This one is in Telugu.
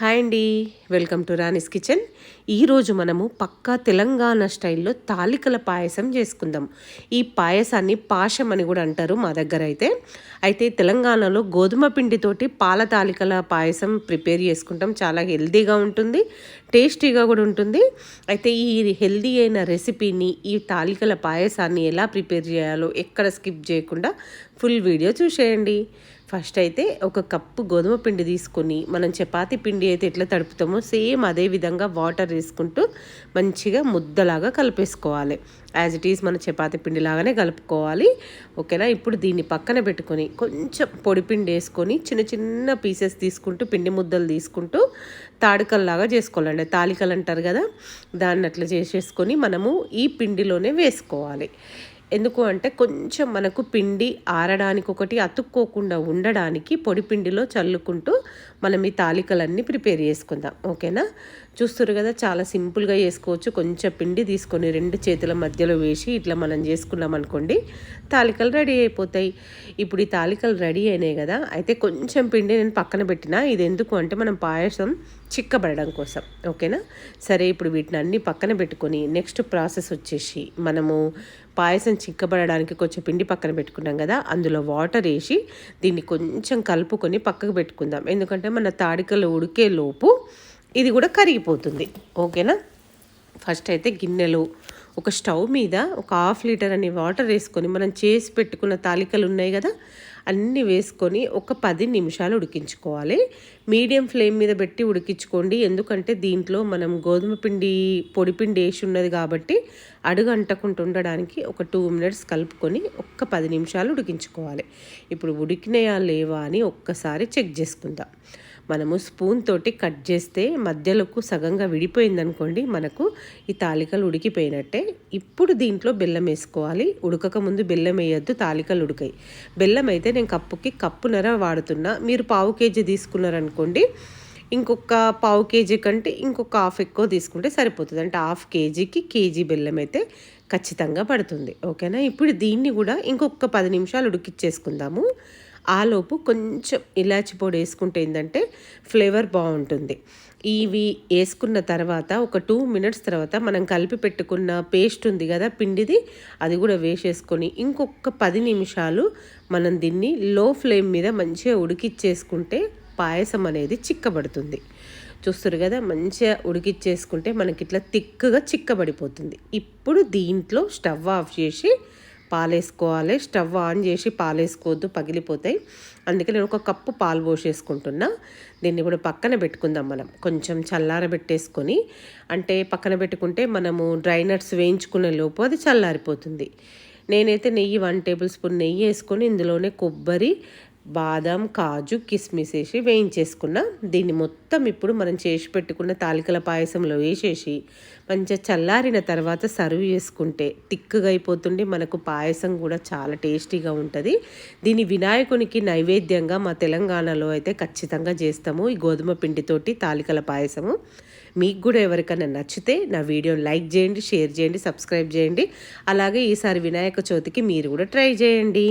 హాయ్ అండి. Welcome to Rani's kitchen. ఈరోజు మనము పక్కా తెలంగాణ స్టైల్లో తాలికల పాయసం చేసుకుందాం. ఈ పాయసాన్ని పాశం అని కూడా అంటారు మా దగ్గర అయితే. అయితే తెలంగాణలో గోధుమ పిండితోటి పాల తాలికల పాయసం ప్రిపేర్ చేసుకుంటాం. చాలా హెల్తీగా ఉంటుంది టేస్టీగా కూడా ఉంటుంది. అయితే ఈ హెల్దీ అయిన రెసిపీని ఈ తాలికల పాయసాన్ని ఎలా ప్రిపేర్ చేయాలో ఎక్కడ స్కిప్ చేయకుండా ఫుల్ వీడియో చూసేయండి. ఫస్ట్ అయితే ఒక కప్పు గోధుమ పిండి తీసుకొని మనం చపాతి పిండి అయితే ఎట్లా తడుపుతామో సేమ్ అదే విధంగా వాటర్ వేసుకుంటూ మంచిగా ముద్దలాగా కలిపేసుకోవాలి. యాజ్ ఇట్ ఈస్ మన చపాతి పిండి లాగానే కలుపుకోవాలి. ఓకేనా? ఇప్పుడు దీన్ని పక్కన పెట్టుకొని కొంచెం పొడి పిండి వేసుకొని చిన్న చిన్న పీసెస్ తీసుకుంటూ పిండి ముద్దలు తీసుకుంటూ తాడికల్లాగా చేసుకోవాలండి. తాలికలు అంటారు కదా? దాన్ని అట్లా చేసేసుకొని మనము ఈ పిండిలోనే వేసుకోవాలి. ఎందుకు అంటే కొంచెం మనకు పిండి ఆరడానికి ఒకటి అతుక్కోకుండా ఉండడానికి పొడి పిండిలో చల్లుకుంటూ మనం ఈ తాలికలన్నీ ప్రిపేర్ చేసుకుందాం. ఓకేనా? చూస్తారు కదా చాలా సింపుల్గా చేసుకోవచ్చు. కొంచెం పిండి తీసుకొని రెండు చేతుల మధ్యలో వేసి ఇట్లా మనం చేసుకున్నాం అనుకోండి తాలికలు రెడీ అయిపోతాయి. ఇప్పుడు ఈ తాలికలు రెడీ అయినాయి కదా అయితే కొంచెం పిండి నేను పక్కన పెట్టిన. ఇది ఎందుకు అంటే మనం పాయసం చిక్కబడడం కోసం ఓకేనా? సరే ఇప్పుడు వీటిని అన్ని పక్కన పెట్టుకొని నెక్స్ట్ ప్రాసెస్ వచ్చేసి మనము పాయసం చిక్కబడడానికి కొంచెం పిండి పక్కన పెట్టుకున్నాం కదా అందులో వాటర్ వేసి దీన్ని కొంచెం కలుపుకొని పక్కకు పెట్టుకుందాం. ఎందుకంటే మన తాడికలు ఉడికే లోపు ఇది కూడా కరిగిపోతుంది. ఓకేనా? ఫస్ట్ అయితే గిన్నెలు ఒక స్టవ్ మీద ఒక హాఫ్ లీటర్ అని వాటర్ వేసుకొని మనం చేసి పెట్టుకున్న తాలికలు ఉన్నాయి కదా అన్నీ వేసుకొని ఒక పది నిమిషాలు ఉడికించుకోవాలి. మీడియం ఫ్లేమ్ మీద పెట్టి ఉడికించుకోండి. ఎందుకంటే దీంట్లో మనం గోధుమ పిండి పొడి పిండి వేసి ఉన్నది కాబట్టి అడుగు అంటకుండా ఉండడానికి ఒక టూ మినిట్స్ కలుపుకొని ఒక్క పది నిమిషాలు ఉడికించుకోవాలి. ఇప్పుడు ఉడికినాయా లేవా అని ఒక్కసారి చెక్ చేసుకుందాం. మనము స్పూన్ తోటి కట్ చేస్తే మధ్యలోకు సగంగా విడిపోయిందనుకోండి మనకు ఈ తాలికలు ఉడికిపోయినట్టే. ఇప్పుడు దీంట్లో బెల్లం వేసుకోవాలి. ఉడకక ముందు బెల్లం వేయద్దు తాలికలు ఉడకాయి. బెల్లం అయితే నేను కప్పుకి కప్పునర వాడుతున్నా. మీరు పావు కేజీ తీసుకున్నారనుకోండి ఇంకొక పావు కేజీ కంటే ఇంకొక హాఫ్ ఎక్కువ తీసుకుంటే సరిపోతుంది. అంటే హాఫ్ కేజీకి కేజీ బెల్లం అయితే ఖచ్చితంగా పడుతుంది. ఓకేనా? ఇప్పుడు దీన్ని కూడా ఇంకొక పది నిమిషాలు ఉడికిచ్చేసుకుందాము. ఆలోపు కొంచెం ఇలాచి పొడి వేసుకుంటే ఏంటంటే ఫ్లేవర్ బాగుంటుంది. ఇవి వేసుకున్న తర్వాత ఒక టూ మినిట్స్ తర్వాత మనం కలిపి పెట్టుకున్న పేస్ట్ ఉంది కదా పిండిది అది కూడా వేసేసుకొని ఇంకొక పది నిమిషాలు మనం దీన్ని లో ఫ్లేమ్ మీద మంచిగా ఉడికిచ్చేసుకుంటే పాయసం అనేది చిక్కబడుతుంది. చూస్తారు కదా మంచిగా ఉడికిచ్చేసుకుంటే మనకి ఇట్లా తిక్కుగా చిక్కబడిపోతుంది. ఇప్పుడు దీంట్లో స్టవ్ ఆఫ్ చేసి పాలేసుకోవాలి. స్టవ్ ఆన్ చేసి పాలేసుకోవద్దు పగిలిపోతాయి. అందుకే నేను ఒక కప్పు పాలు పోసేసుకుంటున్నా. దీన్ని కూడా పక్కన పెట్టుకుందాం మనం. కొంచెం చల్లారబెట్టేసుకొని అంటే పక్కన పెట్టుకుంటే మనము డ్రై నట్స్ వేయించుకునే లోపు అది చల్లారిపోతుంది. నేనైతే నెయ్యి వన్ టేబుల్ స్పూన్ నెయ్యి వేసుకొని ఇందులోనే కొబ్బరి బాదం కాజు కిస్మిస్ వేసి వేయించేసుకున్న. దీన్ని మొత్తం ఇప్పుడు మనం చేసి పెట్టుకున్న తాలికల పాయసంలో వేసేసి మంచిగా చల్లారిన తర్వాత సర్వ్ చేసుకుంటే తిక్కుగా అయిపోతుండి. మనకు పాయసం కూడా చాలా టేస్టీగా ఉంటుంది. దీని వినాయకునికి నైవేద్యంగా మా తెలంగాణలో అయితే ఖచ్చితంగా చేస్తాము. ఈ గోధుమ పిండితోటి తాలికల పాయసము. మీకు కూడా ఎవరికైనా నచ్చితే నా వీడియోని లైక్ చేయండి షేర్ చేయండి సబ్స్క్రైబ్ చేయండి. అలాగే ఈసారి వినాయక చవితికి మీరు కూడా ట్రై చేయండి.